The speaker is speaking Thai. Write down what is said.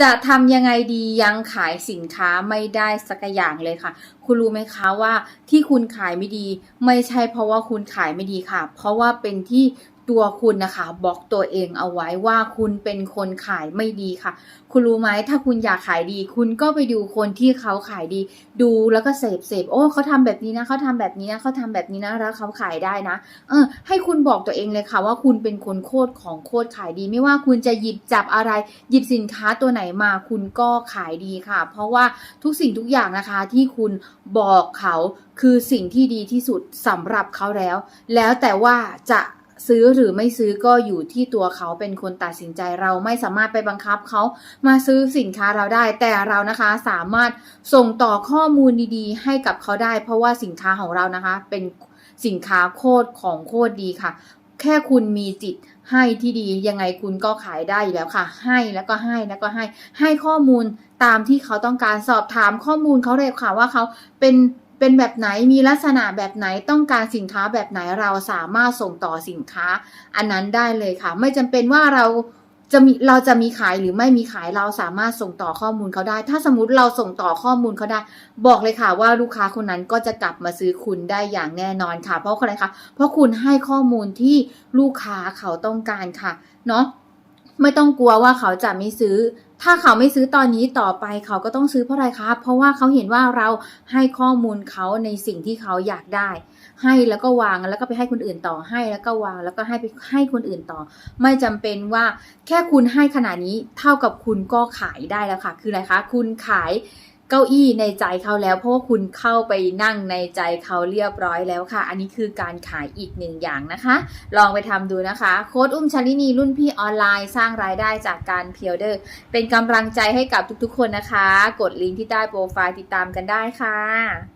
จะทำยังไงดียังขายสินค้าไม่ได้สักอย่างเลยค่ะ คุณรู้ไหมคะว่าที่คุณขายไม่ดี ไม่ใช่เพราะว่าคุณขายไม่ดีค่ะ เพราะว่าเป็นที่ ตัวคุณนะคะบล็อกตัวเองเอาไว้ว่าคุณเป็นคนขายไม่ดีค่ะ คุณรู้ไหมถ้าคุณอยากขายดี คุณก็ไปดูคนที่เขาขายดี ดูแล้วก็เสพเสพโอ้เขาทำแบบนี้นะเขาทำแบบนี้นะเขาทำแบบนี้นะแล้วเขาขายได้นะ เออ ให้คุณบอกตัวเองเลยค่ะ ว่าคุณเป็นคนโคตรของโคตรขายดี ไม่ว่าคุณจะหยิบจับอะไร หยิบสินค้าตัวไหนมา คุณก็ขายดีค่ะ เพราะว่าทุกสิ่งทุกอย่างนะคะที่คุณบอกเขาคือสิ่งที่ดีที่สุดสำหรับเขาแล้ว แล้วแต่ว่าจะ ซื้อหรือไม่ซื้อก็อยู่ที่ตัวเขาเป็นคนตัดสินใจเราไม่สามารถไปบังคับเขามาซื้อสินค้าเราได้ แต่เรานะคะสามารถส่งต่อข้อมูลดีๆ ให้กับเขาได้ เพราะว่าสินค้าของเรานะคะ เป็นสินค้าโคตรของโคตรดีค่ะ แค่คุณมีจิตให้ที่ดียังไงคุณก็ขายได้อยู่แล้วค่ะ ให้แล้วก็ให้แล้วก็ให้ให้ข้อมูลตามที่เขาต้องการสอบถามข้อมูลเขาเลยค่ะว่าเขาเป็น เป็นแบบไหนมีลักษณะแบบไหนต้องการสินค้าแบบไหนเราสามารถส่งต่อสินค้า อันนั้นได้เลยค่ะ ไม่จำเป็นว่าเราจะมีเราจะมีขายหรือไม่มีขายเราสามารถส่งต่อข้อมูลเขาได้ ถ้าสมมติเราส่งต่อข้อมูลเขาได้ บอกเลยค่ะว่าลูกค้าคนนั้นก็จะกลับมาซื้อคุณได้อย่างแน่นอนค่ะ เพราะอะไรคะเพราะคุณให้ข้อมูลที่ลูกค้าเขาต้องการค่ะเนาะ ไม่ต้องกลัวว่าเขาจะไม่ซื้อ ถ้าเขาไม่ซื้อตอนนี้ต่อไปเขาก็ต้องซื้อเพราะอะไรคะเพราะว่าเขาเห็นว่าเราให้ข้อมูลเขาในสิ่งที่เขาอยากได้ ให้แล้วก็วางแล้วก็ไปให้คนอื่นต่อให้แล้วก็วางแล้วก็ให้ไปให้คนอื่นต่อ ไม่จำเป็นว่าแค่คุณให้ขนาดนี้เท่ากับคุณก็ขายได้แล้วค่ะ คืออะไรคะ คุณขาย เก้าอี้ในใจเขาแล้ว เพราะว่าคุณเข้าไปนั่งในใจเขาเรียบร้อยแล้วค่ะ อันนี้คือการขายอีกหนึ่งอย่างนะคะ ลองไปทำดูนะคะ โค้ดอุ้มชลินีรุ่นพี่ออนไลน์ สร้างรายได้จากการเพียวเดอร์ เป็นกำลังใจให้กับทุกๆ คนนะคะ กดลิงก์ที่ใต้โปรไฟล์ติดตามกันได้ค่ะ